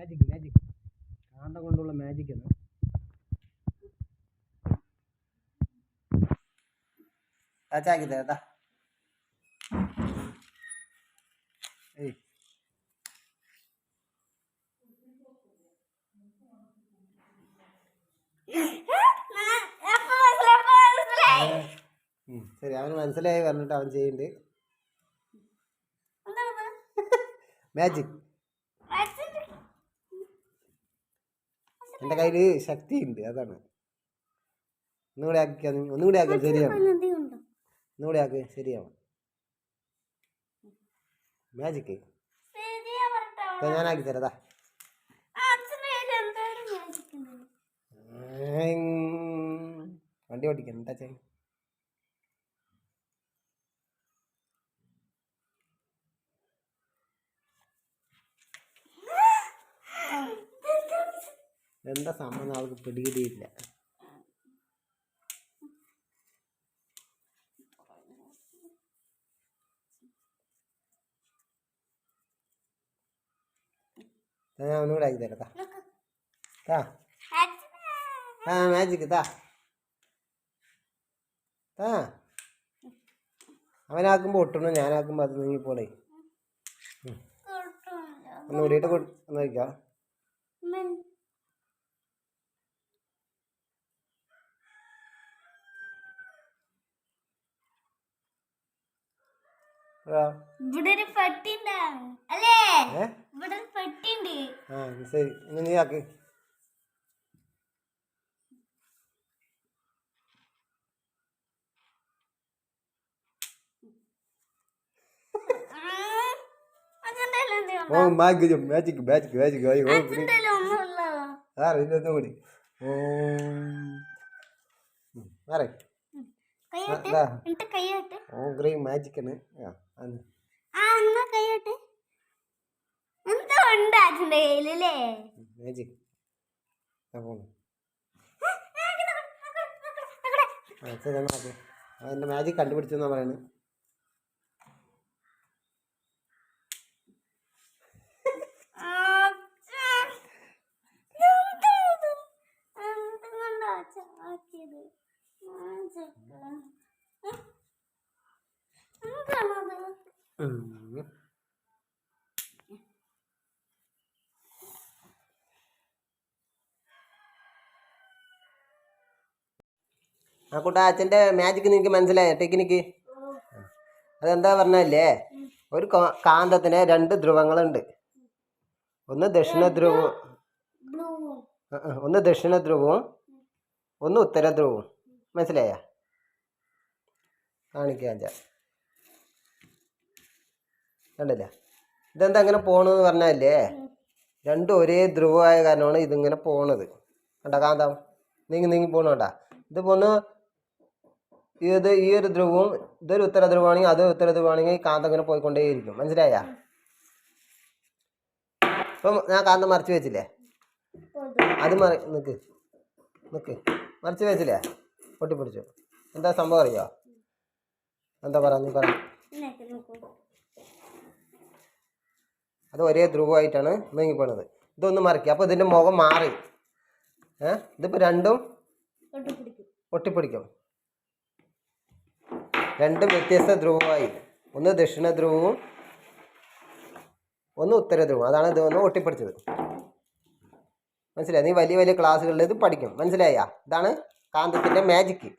Magic magic കാണ്ട കൊണ്ടുള്ള magic ആണ്. ചാക്കി തേട്ടാ ഏയ്. ശരി അവന് മനസ്സിലായി പറഞ്ഞിട്ട് അവൻ ചെയ്യുന്നുണ്ട്. മാജിക് എന്റെ കയ്യിൽ ശക്തിയുണ്ട് അതാണ്. ഒന്നുകൂടെ ആക്കിയാ ഒന്നുകൂടെ ആക്കിയാൽ ശരിയാവും. ഒന്നുകൂടെ ആക്കി ശരിയാവും മാജിക്ക് ഞാൻ ആക്കി തരതാ വണ്ടി ഓടിക്കണം എന്താ ചെയ്യ എന്താ സംഭവം ആൾക്ക് പിടികിടിയില്ല. ഞാൻ ഒന്നുകൂടെ ആക്കി തരാം താ ആ മാജിക്ക് താ താ അവനാക്കുമ്പോൾ ഒട്ടണം ഞാനാക്കുമ്പോൾ അത് നീങ്ങിപ്പോളേ ഒന്ന് കൂടിയിട്ട് ഒന്ന് വയ്ക്കാം ആ ഇവിടെ ഒരു പെട്ടിണ്ട്. അല്ലേ? ഇവിടെ ആ ശരി. ഇനി നീ ആക്ക്. ഓ മാജിക് മാജിക് മാജിക് മാജിക് ഓ പിടി ആ ഇതൊന്നും കൂടി. ഓ മാറേ കൈയിട്ട് ദാ. എന്നിട്ട് കൈയിട്ട് ഓ മാജിക് ആണ്. ആ എന്നാ കൈയിട്ട് എന്തോ ഉണ്ട് അച്ഛന്റെ കയ്യിലല്ലേ മാജിക് അതിന്റെ മാജിക് കണ്ടുപിടിച്ചു എന്നാ പറയുന്നത് ഉം. ആ കൂട്ടാ അച്ഛന്റെ മാജിക് നിനക്ക് മനസ്സിലായ? ടെക്നിക്ക് അതെന്താ പറഞ്ഞല്ലേ ഒരു കാന്തത്തിന് രണ്ട് ധ്രുവങ്ങളുണ്ട്. ഒന്ന് ദക്ഷിണ ധ്രുവവും ഒന്ന് ദക്ഷിണ ധ്രുവവും ഒന്ന് ഉത്തര ധ്രുവവും. മനസ്സിലായ? കാണിക്കാം ഞാൻ. കണ്ടില്ല? ഇതെന്താ അങ്ങനെ പോണെന്ന് പറഞ്ഞല്ലേ രണ്ടും ഒരേ ധ്രുവമായ കാരണമാണ് ഇതിങ്ങനെ പോണത്. കണ്ട കാന്തം? നീങ്ങി നീങ്ങി പോണോണ്ടാ ഇത് പോന്ന് ഇത് ഈ ഒരു ധ്രുവവും ഇതൊരു ഉത്തര ധ്രുവമാണെങ്കിൽ അത് ഉത്തര ധ്രുവമാണെങ്കിൽ കാന്തം ഇങ്ങനെ പോയിക്കൊണ്ടേയിരിക്കും. മനസ്സിലായ? ഇപ്പം ഞാൻ കാന്തം മറിച്ച് വെച്ചില്ലേ? അത് മറി നിക്ക്. നിക്ക്. മറിച്ച് വെച്ചില്ലേ? പൊട്ടിപ്പിടിച്ചു. എന്താ സംഭവം അറിയോ? എന്താ പറ നീ പറ. അത് ഒരേ ധ്രുവമായിട്ടാണ് നീങ്ങിപ്പോണത് ഇതൊന്ന് മറക്കി. അപ്പോൾ ഇതിന്റെ മുഖം മാറി. ഏ? ഇതിപ്പോൾ രണ്ടും ഒട്ടിപ്പിടിക്കും രണ്ടും വ്യത്യസ്ത ധ്രുവമായി. ഒന്ന് ദക്ഷിണ ധ്രുവവും ഒന്ന് ഉത്തര ധ്രുവം അതാണ് ഇത് ഒന്ന് ഒട്ടിപ്പിടിച്ചത് മനസ്സിലായി? നീ വലിയ വലിയ ക്ലാസ്സുകളിൽ ഇത് പഠിക്കും. മനസ്സിലായ? ഇതാണ് കാന്തത്തിന്റെ മാജിക്ക്